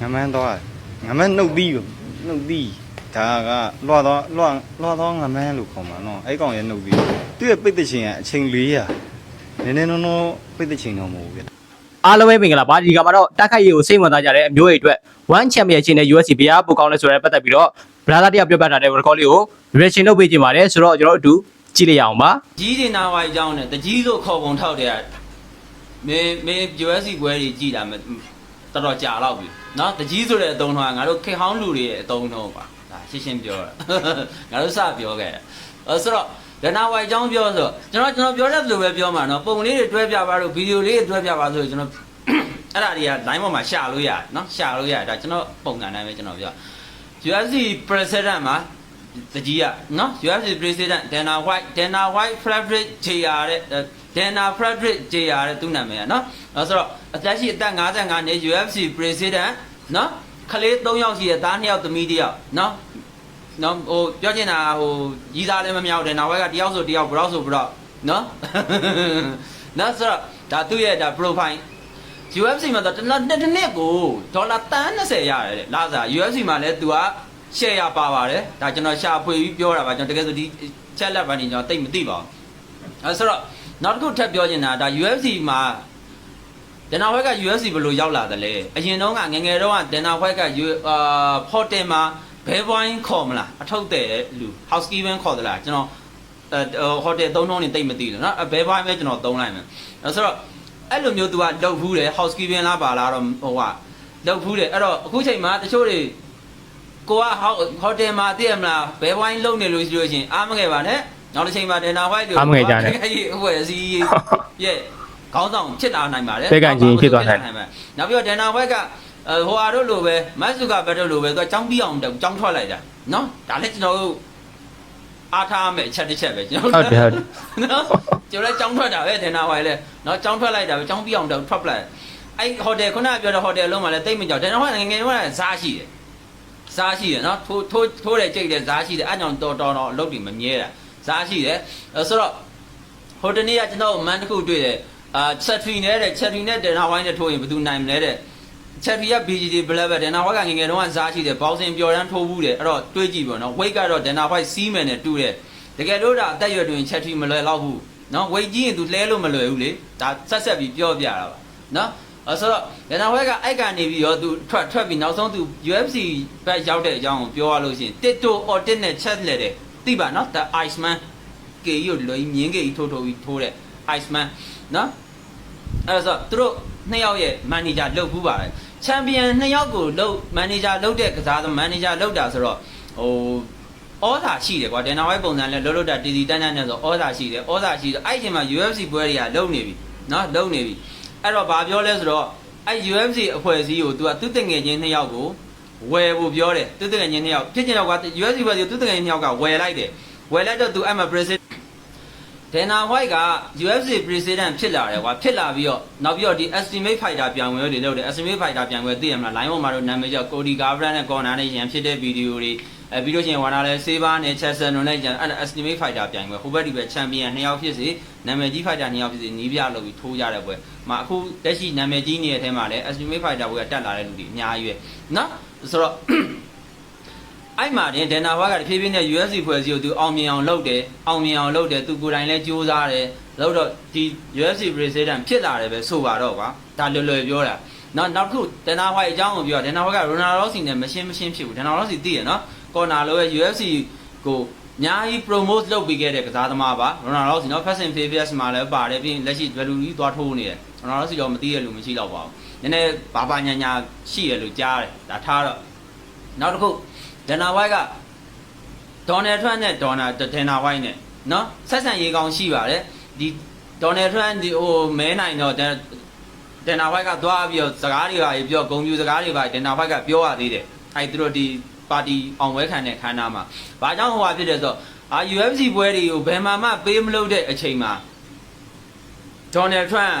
ငမန်းတော့ငမန်းနှုတ်သီးကိုနှုတ်သီးဒါကလွှတ်တော့လွှတ်လွှတ်တော့ငမန်းလို့ခေါ်မှာနော်အဲ့ကောင်ရဲ့နှုတ်သီးသူ့ရဲ့ပိတ်တဲ့ချိန်ကအချိန်400နည်းနည်းနော်နော်ပိတ်တဲ့ချိန်တော့မဟုတ်ဘူးဗျအားလုံးပဲမင်္ဂလာပါဒီကမှာတော့တက်ခိုက်ရေးကိုစိတ်ဝင်စားကြတဲ့အမျိုးတွေအတွက် one champion ချင်းနဲ့ UFC ဘယ်ဟာပိုကောင်းလဲဆိုတဲ့ပတ်သက်ပြီးတော့ brother တယောက်ပြောပြထားတဲ့ record လေးကို reaction လုပ်ပေးကြပါတယ်ဆိုတော့ကျွန်တော်တို့အတူကြည့်လိုက်ရအောင်ပါကြီးတင်နာဝိုင်အကြောင်းနဲ့တကြီးလို့ခေါ်ပုံထောက်တဲ့မေမေ USC ပွဲတွေကြည်လာမယ်တော်တော်ကြာတော့ပြီ เนาะတကြီးဆိုတဲ့အတုံးတော့ငါတို့ခေဟောင်းလူတွေရဲ့အတုံးတော့ပါဒါရှင်းရှင်းပြောတာငါတို့စပြောခဲ့တယ်အဲဆိုတော့ဒနာဝိုင်အကြောင်းပြောဆိုကျွန်တော်ကျွန်တော်ပြောတဲ့လိုပဲပြောမှာเนาะပုံလေးတွေတွဲပြပါလို့ဗီဒီယိုလေးတွေတွဲပြပါဆိုကျွန်တော်အဲ့ဒါတွေက line ပေါ်မှာရှာလို့ရတယ်เนาะရှာလို့ရတယ်ဒါကျွန်တော်ပုံစံတိုင်းပဲကျွန်တော်ပြော UFC president မှာတကြီးကနော် UFC president Dana White Dana White Frederick JR တဲ့ Dana Frederick JR တဲ့သူ့နာမည်ကနော်အဲဆိုတော့အသက်ရှိအသက်55နှစ် UFC president နော်ခလေး3ယောက်ရှိတဲ့သား2ယောက်သမီး1ယောက်နော်နော်ဟိုပြောချင်တာဟိုကြီးစားလည်းမမြောက်တယ်နောက်ဘက်ကတယောက်ဆိုတယောက်ဘရော့ဆိုဘရော့နော်နော်ဆိုတော့ဒါသူ့ရဲ့ဒါ profile UFC မှာတော့တစ်လတစ်နှစ်ကိုဒေါ်လာတန်း20ရတယ်တဲ့လာစား UFC မှာလည်း तू က share ရပါပါတယ်ဒါကျွန်တော်ရှာဖွေပြီးပြောတာပါကျွန်တော်တကယ်ဆိုဒီ chat lab ကနေကျွန်တော်တိတ်မသိပါဘူးအဲဆိုတော့နောက်တစ်ခုထပ်ပြောချင်တာဒါ UFC မှာ ဒန်နာဝက်က UFC ဘယ်လိုရောက်လာတယ်လဲအရင်တုန်းကငယ်ငယ်တုန်းကဒန်နာဝက်ကအာဖော်တင်မှာဘဲဘွိုင်းခေါ်မလားအထုတ်တဲ့လူ housekeeping ခေါ်သလားကျွန်တော်အဲဟိုတယ်သုံးလုံးနေတိတ်မသိလို့နော်ဘဲဘွိုင်းပဲကျွန်တော်သုံးလိုက်မယ်အဲဆိုတော့အဲ့လိုမျိုး तू ကလှုပ်ဖူးတယ် housekeeping လားပါလားတော့ဟိုကလှုပ်ဖူးတယ်အဲ့တော့အခုချိန်မှာတချို့တွေကိုကဟိုတယ်မှာသိရမလားဘဲဝိုင်းလုံနေလို့ရှိလို့ရှင်အားမငယ်ပါနဲ့နောက်တစ်ချိန်မှာဒန်နာဝိုက်တို့အားမငယ်ကြနဲ့အဲ့ဒီဟိုအစီရဲ့ ခေါင်းဆောင်ဖြစ်လာနိုင်ပါတယ် ဘဲကန်ချင်းဖြစ်သွားနိုင် နောက်ပြီးတော့ဒန်နာဝိုက်ကအဲဟိုအားတို့လိုပဲမတ်စုကဘက်တို့လိုပဲသူကចောင်းပြီးအောင်တောင်းចောင်းထွက်လိုက်တာနော်ဒါလည်းကျွန်တော်တို့အားထားမယ်အချက်တစ်ချက်ပဲကျွန်တော် ဟုတ်တယ်ဟုတ်တယ် နော်ကျွန်တော်လည်းចောင်းထွက်တာပဲဒန်နာဝိုက်လည်းနော်ចောင်းထွက်လိုက်တာပဲចောင်းပြီးအောင်တောင်းထွက်ပလိုက်အဲ့ဟိုတယ်ခုနကပြောတဲ့ဟိုတယ်လုံးမှာလည်းတိတ်မကြောက်ဒန်နာဝိုက်ငယ်ငယ်တုန်းကစားရှိတယ် စားရှိတယ်နော်ထိုးထိုးထိုးတယ်ကြိတ်တယ်စားရှိတယ်အဲ့ကြောင့်တော်တော်တော်အလုပ်တွေမမြဲတာစားရှိတယ်အဲဆိုတော့ဟိုတနေ့ကကျွန်တော်မန်တစ်ခုတွေ့တယ် အာချက်ထရီနဲ့တဲ့ချက်ထရီနဲ့ဒန်နာဝိုင်းနဲ့ထိုးရင်ဘယ်သူနိုင်မလဲတဲ့ချက်ထရီက BGD black ပဲဒန်နာဝိုင်းကငယ်ငယ်တုန်းကစားရှိတယ်ဘောက်စင်ပျော်တန်းထိုးဘူးတယ်အဲ့တော့တွေးကြည့်ပေါ့နော် weight ကတော့ဒန်နာဝိုင်းစီးမယ်နဲ့တူတယ်တကယ်လို့ဒါအသက်ရွယ်တွင်ချက်ထရီမလွယ်တော့ဘူးနော် weight ကြီးရင် तू လဲလို့မလွယ်ဘူးလေဒါဆက်ဆက်ပြီးပြောပြတာပါနော်အဲဆိုတော့ဒန်နာဝဲကအိုက်ကနေပြီးတော့သူထွက်ထွက်ပြီးနောက်ဆုံးသူ UFC ဘက်ရောက်တဲ့အကြောင်းကိုပြောရလို့ရှိရင် Tito Ortiz နဲ့ Chet လဲတဲ့သိပါနော် The Iceman ကေကြီးကိုလွယ်မြင်းကေကြီးထိုးထိုးပြီးထိုးတဲ့ Iceman နော် အဲဆိုတော့သူတို့နှစ်ယောက်ရဲ့ manager လုပ်ဘူးပါတယ် champion နှစ်ယောက်ကိုလုပ် manager လုပ်တဲ့ကစားသမား manager လုပ်တာဆိုတော့ဟိုဩဇာရှိတယ်ကွာဒန်နာဝိုက်ပုံစံလဲလှုပ်လှုပ်တာတီတီတန်းတန်းနဲ့ဆိုဩဇာရှိတယ်ဩဇာရှိတယ်အဲ့ဒီအချိန်မှာ UFC ပွဲတွေကလုံနေပြီနော်လုံနေပြီအဲ့တော့ဘာပြောလဲဆိုတော့အဲ့ UFC အဖွဲ့အစည်းကို तू ကသူ့တငယ်ချင်းနှစ်ယောက်ကိုဝယ်ဖို့ပြောတယ်သူ့တငယ်ချင်းနှစ်ယောက်ဖြစ်ချင်တော့က UFC အဖွဲ့အစည်းကိုသူ့တငယ်ချင်းနှစ်ယောက်ကဝယ်လိုက်တယ်ဝယ်လိုက်တော့ तू အဲ့မှာ president ဒန်နာဟိုက်က UFC president ဖြစ်လာတယ်ကွာဖြစ်လာပြီးတော့နောက်ပြီးတော့ဒီ estimate fighter ပြန်ဝင်တွေလုပ်တယ် estimate fighter ပြန်ဝင်သိရမလား line ပေါ်မှာတော့နာမည်ကြောက် Cody Garbrandt နဲ့ Conor နဲ့ရန်ဖြစ်တဲ့ဗီဒီယိုတွေအဲပြီးလို့ရှိရင်ဝါနာလဲ Saber နဲ့ Chester တို့နဲ့ကြံအဲ့ဒါ estimate fighter ပြန်ဝင်ဟိုဘက်ဒီဘက် champion နှစ်ယောက်ဖြစ်စီနာမည်ကြီး fighter နှစ်ယောက်ဖြစ်စီနီးပြလုပ်ပြီးထိုးကြတဲ့ပွဲမှာအခုတက်ရှိနာမည်ကြီးနေတဲ့အထဲမှာလဲ estimate fighter ဘွဲကတက်လာတဲ့လူတွေအများကြီးပဲနော်ဆိုတော့ အဲ့မှာတင်ဒန်နာဝါကတဖြည်းဖြည်းနဲ့ UFC ဖွဲ့စည်းကိုသူအောင်မြင်အောင်လုပ်တယ်အောင်မြင်အောင်လုပ်တယ်သူကိုယ်တိုင်လည်းကြိုးစားတယ်လုပ်တော့ဒီ UFC president ဖြစ်လာတယ်ပဲဆိုပါတော့ကွာဒါလွယ်လွယ်ပြောတာနောက်နောက်တစ်ခုဒန်နာဝါအကြောင်းကိုပြောဒန်နာဝါကရိုနာရောစီနဲ့မရှင်းမရှင်းဖြစ်ဘူးဒန်နာရောစီသိရနော်ကော်နာလိုရဲ့ UFC ကိုအများကြီး promote လုပ်ပေးခဲ့တဲ့ကစားသမားပါရိုနာရောစီနော် Fast and Furious မှာလည်းပါတယ်ပြီးရင်လက်ရှိ WWE သွားထိုးနေတယ်ရိုနာရောစီတော့မသိရလူမရှိတော့ပါဘူးနည်းနည်းဘာဘာညာညာရှိရလို့ကြားတယ်ဒါထားတော့နောက်တစ်ခု ဒန်နာဝိုက်ကဒေါ်နယ်ထရန့်နဲ့ဒေါ်နာဒန်နာဝိုက်နဲ့နော်ဆက်ဆံရေးကောင်းရှိပါတယ်ဒီဒေါ်နယ်ထရန့်ဒီဟိုမဲနိုင်တော့ဒန်ဒန်နာဝိုက်ကသွားပြီးတော့စကားတွေပါပြောဂုံပြူစကားတွေပါဒန်နာဝိုက်ကပြောရသေးတယ်အဲ့သူတို့ဒီပါတီအောင်ပွဲခံတဲ့ခန်းနာမှာဘာကြောင့်ဟိုဟာဖြစ်တယ်ဆိုတော့အာ UFC ပွဲတွေကိုဘယ်မှာမှပေးမလို့တဲ့အချိန်မှာဒေါ်နယ်ထရန့်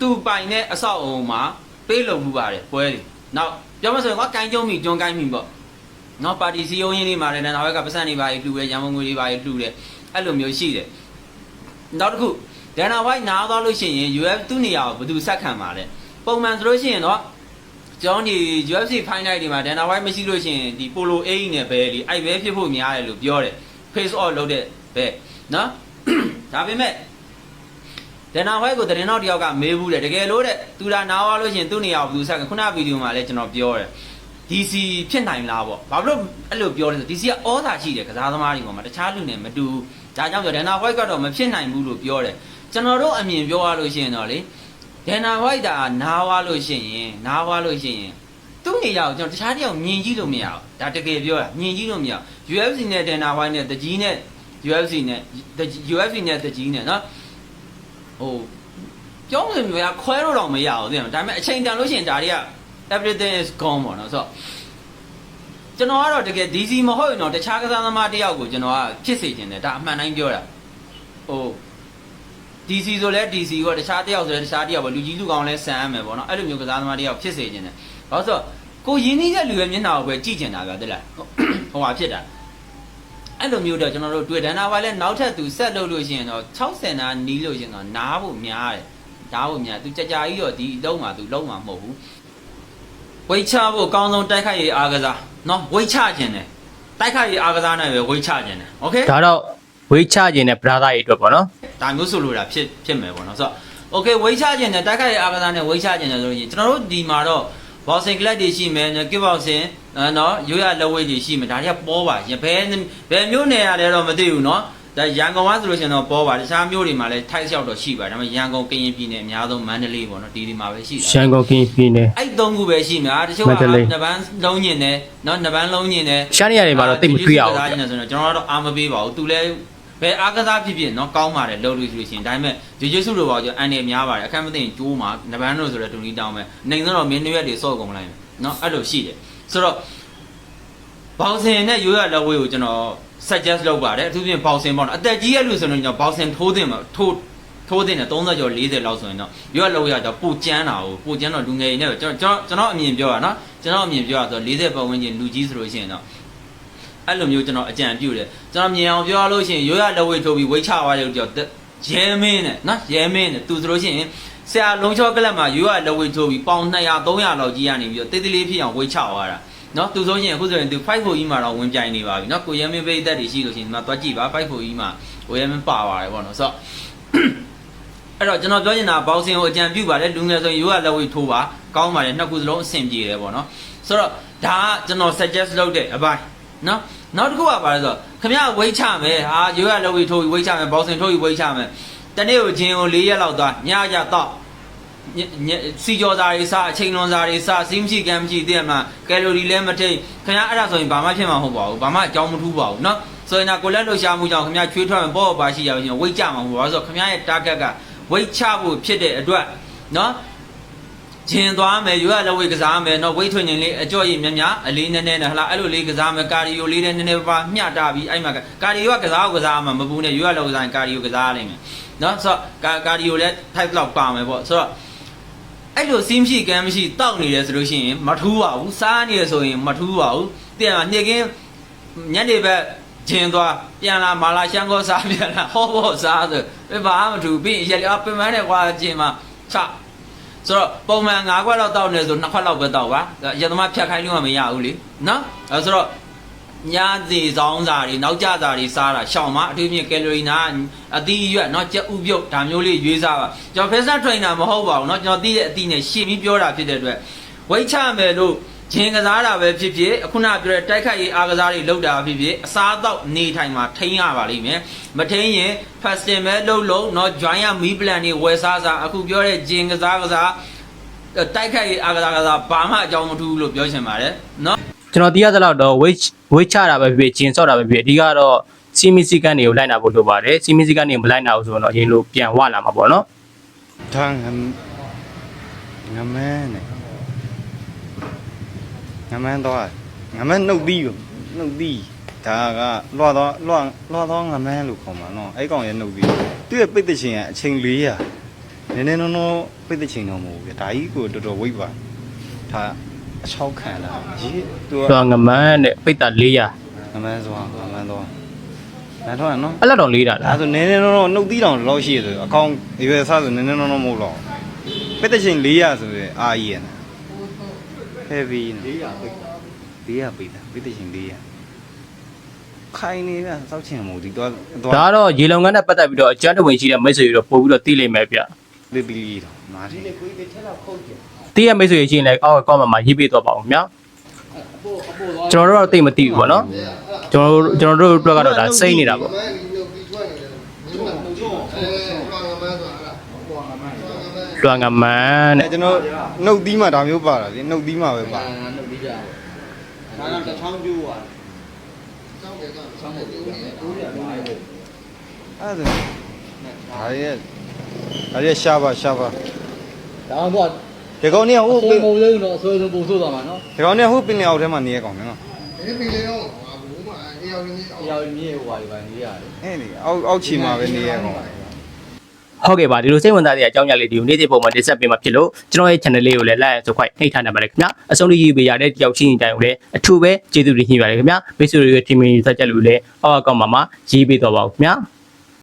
သူပိုင်တဲ့အဆောက်အုံမှာပေးလုံမှုပါတယ်ပွဲတွေနောက်ပြောမဆိုရင်ကကိုင်းကျုံမိကျွန်းကိုင်းမိပေါ့ နော်ပါတီစီယိုရင်းလေးမှာလည်းနာဝက်ကပတ်စံနေပါလှူရဲရန်ကုန်ငွေတွေပါလှူတယ်အဲ့လိုမျိုးရှိတယ်နောက်တစ်ခုဒန်နာဝိုက်နားသွားလို့ရှိရင် UF သူ့နေရာကိုဘယ်သူဆက်ခံပါလဲပုံမှန်ဆိုလို့ရှိရင်တော့ကျောင်းဒီ UFC Fight Night ဒီမှာ Dana White မရှိလို့ရှိရင်ဒီ Polo A နဲ့ပဲလीအဲ့ပဲဖြစ်ဖို့များတယ်လို့ပြောတယ် face off လုပ်တဲ့ပဲနော်ဒါပေမဲ့ Dana White ကိုသတင်းတော့တယောက်ကမေးဘူးတယ်တကယ်လို့တဲ့သူလာနားသွားလို့ရှိရင်သူ့နေရာကိုဘယ်သူဆက်ခုနဗီဒီယိုမှာလည်းကျွန်တော်ပြောတယ် DC ဖြစ်နိုင်လားပေါ့ဘာလို့အဲ့လိုပြောလဲဆို DC ကဩဇာရှိတယ်ကစားသမားတွေပေါ်မှာတခြားလူနဲ့မတူဘူးဒါကြောင့်ပြော Dana White ကတော့မဖြစ်နိုင်ဘူးလို့ပြောတယ်ကျွန်တော်တို့အမြင်ပြောရလို့ရှိရင်တော့လေ Dana White ဒါနားသွားလို့ရှိရင်နားသွားလို့ရှိရင်သူ့နေရာကိုကျွန်တော်တခြားတယောက်မြင်ကြည့်လို့မရဘူးဒါတကယ်ပြောတာမြင်ကြည့်လို့မရဘူး UFC နဲ့ Dana White နဲ့တကြီးနဲ့ UFC နဲ့ UFC နဲ့တကြီးနဲ့နော်ဟိုပြောလို့မျိုးခွဲလို့တော့မရဘူးသိတယ်မဒါပေမဲ့အချိန်တန်လို့ရှိရင်ဒါတွေက everything is gone ပေါ့နော်ဆိုတော့ကျွန်တော်ကတော့တကယ် DC မဟုတ်ရင်တော့တခြားကစားသမားတယောက်ကိုကျွန်တော်ကဖြစ်စေခြင်းတယ်ဒါအမှန်တိုင်းပြောတာဟို DC ဆိုလဲ DC ကတခြားတယောက်ဆိုလဲတခြားတယောက်ပဲလူကြီးလူကောင်းလဲဆန်ရမယ်ပေါ့နော်အဲ့လိုမျိုးကစားသမားတယောက်ဖြစ်စေခြင်းတယ်ဘာလို့ဆိုတော့ကိုရင်းနှီးတဲ့လူရဲ့မျက်နှာကိုပဲကြည့်ကျင်တာဗျာတိလားဟိုဟာဖြစ်တာအဲ့လိုမျိုးတော့ကျွန်တော်တို့တွေ့ဒန်နာဝိုင်လဲနောက်ထပ်သူဆက်လုပ်လို့ရှိရင်တော့60နာနီးလို့ရှိရင်တော့နားဖို့များတယ်နားဖို့များသူကြကြကြီးတော့ဒီအလုံးမှာသူလုံးမှာမဟုတ်ဘူး ဝိတ်ချဖို့အကောင်းဆုံးတိုက်ခိုက်ရေးအားကစားနော်ဝိတ်ချခြင်းတယ်တိုက်ခိုက်ရေးအားကစားနဲ့ပဲဝိတ်ချခြင်းတယ်โอเค ဒါတော့ဝေးချခြင်းနဲ့ brother တွေအတွက်ပေါ့နော် ဒါမျိုးဆိုလိုတာဖြစ်ဖြစ်မယ်ပေါ့နော်ဆိုတော့ okay ဝိတ်ချခြင်းနဲ့တိုက်ခိုက်ရေးအားကစားနဲ့ဝိတ်ချခြင်းနဲ့ဆိုလို့ရှိရင်ကျွန်တော်တို့ဒီမှာတော့ boxing club တွေရှိမယ်ကစ်ဘောက်ဆင်နော်ရိုးရလက်ဝဲတွေရှိမယ်ဒါတွေကပေါ်ပါရဘဲဘယ်မျိုးနယ်ရလဲတော့မသိဘူးနော် ဒါရန်ကုန်ကဆိုလို့ရှိရင်တော့ပေါ်ပါတခြားမျိုးတွေမှာလည်းထိုက်လျှောက်တော့ရှိပါတယ်ဒါပေမဲ့ရန်ကုန်ကရင်ပြည်နယ်အများဆုံးမန္တလေးပေါ့နော်ဒီဒီမှာပဲရှိတာရှမ်းကုန်ကင်းပြည်နယ်အဲ့သုံးခုပဲရှိမှာတချို့ကမန္တလေးနှစ်ပန်းလုံးညင်တယ်နော်နှစ်ပန်းလုံးညင်တယ်ရှမ်းနေရာတွေမှာတော့တိတ်မတွေ့ရဘူးဒါဆိုတော့ကျွန်တော်ကတော့အာမပေးပါဘူးသူလည်းဘယ်အားကစားဖြစ်ဖြစ်နော်ကောင်းပါတယ်လှုပ်လို့ဆိုလို့ရှိရင်ဒါပေမဲ့ဂျေဂျေဆုလိုပါကြောအန်တယ်များပါတယ်အခက်မသိရင်ကျိုးမှာနဘန်းလို့ဆိုတော့တူနီတောင်းမယ်နိုင်တော့မင်းနရွက်တွေစော့ကုန်လိုက်မယ်နော်အဲ့လိုရှိတယ်ဆိုတော့ ဘောင်စင်နဲ့ရိုးရလက်ဝဲကိုကျွန်တော် suggest လုပ်ပါတယ်အထူးဖြင့်ဘောင်စင်ပေါ့နော်အသက်ကြီးရလို့ဆိုရင်ကျွန်တော်ဘောင်စင်ထိုးတင်မှာထိုးထိုးတင်တယ်30ကျော်40လောက်ဆိုရင်တော့ရိုးရလက်ဝဲကတော့ပူကျန်းတာကိုပူကျန်းတော့လူငယ်တွေနဲ့ကျွန်တော်ကျွန်တော်အမြင်ပြောတာနော်ကျွန်တော်အမြင်ပြောတာဆို40ပတ်ဝန်းကျင်လူကြီးဆိုလို့ရှိရင်တော့အဲ့လိုမျိုးကျွန်တော်အကြံပြုတယ်ကျွန်တော်မြင်အောင်ပြောရလို့ရှိရင်ရိုးရလက်ဝဲထိုးပြီးဝိတ်ချသွားတယ်ကြောရဲမင်းနဲ့နော်ရဲမင်းနဲ့သူဆိုလို့ရှိရင်ဆရာလုံးချောကလပ်မှာရိုးရလက်ဝဲထိုးပြီးပေါင်200 300လောက်ကြီးရနေပြီးတော့တိတ်တိလေးဖြစ်အောင်ဝိတ်ချသွားတာ နော်သူဆိုရင်အခုဆိုရင်သူ5 4ကြီးမှာတော့ဝင်ပြိုင်နေပါပြီနော်ကိုရဲမင်းပိတ်သက်တွေရှိလို့ရှိရင်ဒီမှာတွားကြည့်ပါ5 4ကြီးမှာကိုရဲမင်းပါပါတယ်ပေါ့နော်ဆိုတော့အဲ့တော့ကျွန်တော်ပြောချင်တာဘောက်ဆင်ကိုအကြံပြုပါတယ်လူငယ်ဆိုရင်ရိုးရလက်ဝဲထိုးပါကောင်းပါတယ်နှစ်ခုစလုံးအဆင်ပြေတယ်ပေါ့နော်ဆိုတော့ဒါကကျွန်တော် suggest လုပ်တဲ့အပိုင်းနော်နောက်တစ်ခုကပါလဲဆိုတော့ခမရဝိတ်ချမယ်ဟာရိုးရလက်ဝဲထိုးပြီးဝိတ်ချမယ်ဘောက်ဆင်ထိုးပြီးဝိတ်ချမယ်တနေ့ကိုဂျင်းကို၄ရက်လောက်သွားညကြတော့ည စီကြောစာတွေစားအချိန်လွန်စာတွေစားစီးမရှိကမ်းမရှိသိရမှာကယ်လိုရီလည်းမထိတ်ခင်ဗျားအဲ့ဒါဆိုရင်ဘာမှဖြစ်မှာမဟုတ်ပါဘူးဘာမှအကြောင်းမထူးပါဘူးเนาะဆိုရင်တော့ကိုလက်လှူရှားမှုကြောင့်ခင်ဗျားချွေးထွက်မယ်ပေါ့ပါရှိရပါရှင်ဝိတ်ကြမှာမဟုတ်ပါဘူးဆိုတော့ခင်ဗျားရဲ့ target ကဝိတ်ချဖို့ဖြစ်တဲ့အတွက်เนาะဂျင်သွားမယ်ရွရလက်ဝိတ်ကစားမယ်เนาะဝိတ်ထွင်ခြင်းလေးအကြော့ရည်မြများအလေးနည်းနည်းနဲ့ဟလာအဲ့လိုလေးကစားမယ်ကာဒီယိုလေးနဲ့နည်းနည်းပါးပါမျှတာပြီးအဲ့မှာကာဒီယိုကကစားကိုကစားမှာမပူနဲ့ရွရလောက်ကစားရင်ကာဒီယိုကစားရလိမ့်မယ်เนาะဆိုတော့ကာကာဒီယိုလည်း type လောက်ပါမယ်ပေါ့ဆိုတော့ အဲ့လိုစီးမရှိကမ်းမရှိတောက်နေတယ်ဆိုလို့ရှိရင်မထူးပါဘူးစားနေရဆိုရင်မထူးပါဘူးတဲ့မှာညစ်ကင်းညနေဘက်ဂျင်းသွားပြန်လာမာလာရှန်ကောစားပြန်လာဟောဘောစားဆိုပြပါမထူးပြီးရက်ရပင်မနဲ့ကွာဂျင်းမှာချဆိုတော့ပုံမှန်၅ခွက်လောက်တောက်နေဆို၂ခွက်လောက်ပဲတောက်ပါရသမားဖြတ်ခိုင်းလို့မရဘူးလေနော်အဲဆိုတော့ ညစီဆောင်စာတွေနောက်ကျစာတွေစားတာရှောင်မအထူးဖြင့်ကယ်လိုရီနာအသီးအရွက်เนาะကြက်ဥပြုတ်ဒါမျိုးလေးရွေးစားပါကျွန်တော် personal trainer မဟုတ်ပါဘူးเนาะကျွန်တော်သိတဲ့အသီးနဲ့ရှင်းပြီးပြောတာဖြစ်တဲ့အတွက်ဝိတ်ချမယ်လို့ဂျင်းကစားတာပဲဖြစ်ဖြစ်အခုနပြောတဲ့တိုက်ခိုက်ရေးအားကစားတွေလုပ်တာဖြစ်ဖြစ်အစားအသောက်နေထိုင်မှာထိန်းရပါလိမ့်မယ်မထိန်းရင် fasting ပဲလုပ်လို့เนาะ join ရ meal plan တွေဝယ်စားစားအခုပြောတဲ့ဂျင်းကစားကစားတိုက်ခိုက်ရေးအားကစားကစားဘာမှအကြောင်းမထူးလို့ပြောချင်ပါတယ်เนาะ ကျွန်တော်သိရသလောက်တော့ဝေးဝေးချတာပဲဖြစ်ဖြစ်ဂျင်ဆော့တာပဲဖြစ်ဖြစ်အဓိကတော့စီမီစီကန်တွေကိုလိုက်နာဖို့လိုပါတယ်စီမီစီကန်တွေမလိုက်နာဘူးဆိုတော့အရင်လိုပြန်ဝလာမှာပေါ့နော်ဒါငမ်ငမန်းနဲ့ငမန်းတော့ငမန်းနှုတ်သီးကိုနှုတ်သီးဒါကလွှတ်တော့လွှတ်လွှတ်တော့ငမန်းလို့ခေါ်မှာနော်အဲ့ကောင်ရဲ့နှုတ်သီးသူ့ရဲ့ပိတ်တဲ့ချိန်ကအချိန်400နည်းနည်းနော်နော်ပိတ်တဲ့ချိန်တော့မဟုတ်ဘူးဗျဒါကြီးကိုတော်တော်ဝိတ်ပါဒါ အချောက်ခံလာရေးသူကတော့ငမန်းနဲ့ပိတ်တာ400ငမန်းစွာငမန်းတော့နားထောင်ရနော်အဲ့လောက်တော့လေးတာဒါလားဆိုနည်းနည်းနော်နော်နှုတ်သီးတောင်လောက်ရှိရဆိုအကောင်အရွယ်စားဆိုနည်းနည်းနော်နော်မဟုတ်တော့ပိတ်တဲ့ချိန်400ဆိုရင်အာကြီးရနော် heavy နော်လေးရပိတ်တာလေးရပေးတာပိတ်တချင်လေးရခိုင်နေကစောက်ချင်မို့ဒီတော့ဒါကတော့ရေလုံငန်းနဲ့ပတ်သက်ပြီးတော့အကျန်းတဝင်ရှိတဲ့မိတ်ဆွေတွေတော့ပို့ပြီးတော့သိလိမ့်မယ်ဗျလေးပီလီတော့မားတယ်ဒီကိုကြီးတစ်ချက်တော့ခုတ်ကြ သိရမိတ်ဆွေရှိရင်လည်းအောက်ကောက်မှာရေးပေးတော့ပါအောင်ဗျာအပေါ်အပေါ်သွားကျွန်တော်တို့တော့သိမသိဘူးပေါ့နော်ကျွန်တော်တို့ကျွန်တော်တို့အတွက်ကတော့ဒါစိတ်နေတာပေါ့မန်ဒီလိုပြီးထွက်နေတယ်မင်းကအဲဘာငမန်းဆိုတာအဲ့ဒါပေါ်ငါမှန်းဘာငမန်းလွှမ်းကမန်းတဲ့ကျွန်တော်နှုတ်သီးမှာဒါမျိုးပါတာလေနှုတ်သီးမှာပဲပါပါနှုတ်ပြီးကြတယ်ဒါကတစ်ချောင်းကျိုးသွားစောင်းတယ်ကဆောင်းတယ်ကျိုးတယ်ကျိုးတယ်ပါလေအဲ့ဒါဒါရဲ့ဒါရဲ့ရှာပါရှာပါဒါတော့ ဒီကောင်เนี่ยဟို ဟိုပုံလေးတော့အဆွေဆုံးပုံဆိုးသွားမှာနော် ဒီကောင်เนี่ยဟိုပင်လယ်အောက်ထဲမှာနေရကောင်နော် ဒီပီလေးရောဟာဘူးမအေးရောင်းနေအောင် တရားမြေဟိုပါဒီပါနေရတယ် အဲ့ဒီအောက်အောက်ချီမှာပဲနေရကောင် ဟုတ်ကဲ့ပါဒီလိုစိတ်ဝင်စားတဲ့အကြောင်းအရာလေးဒီကိုနေ့စဉ်ပုံမှာတင်ဆက်ပေးမှာဖြစ်လို့ကျွန်တော်ရဲ့ channel လေးကိုလည်း like ဆိုခွိုက်နှိပ်ထားနိုင်ပါတယ်ခင်ဗျာအဆုံးထိရေးပေးရတဲ့တယောက်ချင်းတိုင်းကိုလည်းအထူးပဲကျေးဇူးတင်ရှိပါတယ်ခင်ဗျာမိတ်ဆွေတွေရဲ့ team တွေစကြက်လို့လည်းအောက်အကောင့်မှာမှာရေးပေးတော့ပါဦးခင်ဗျာ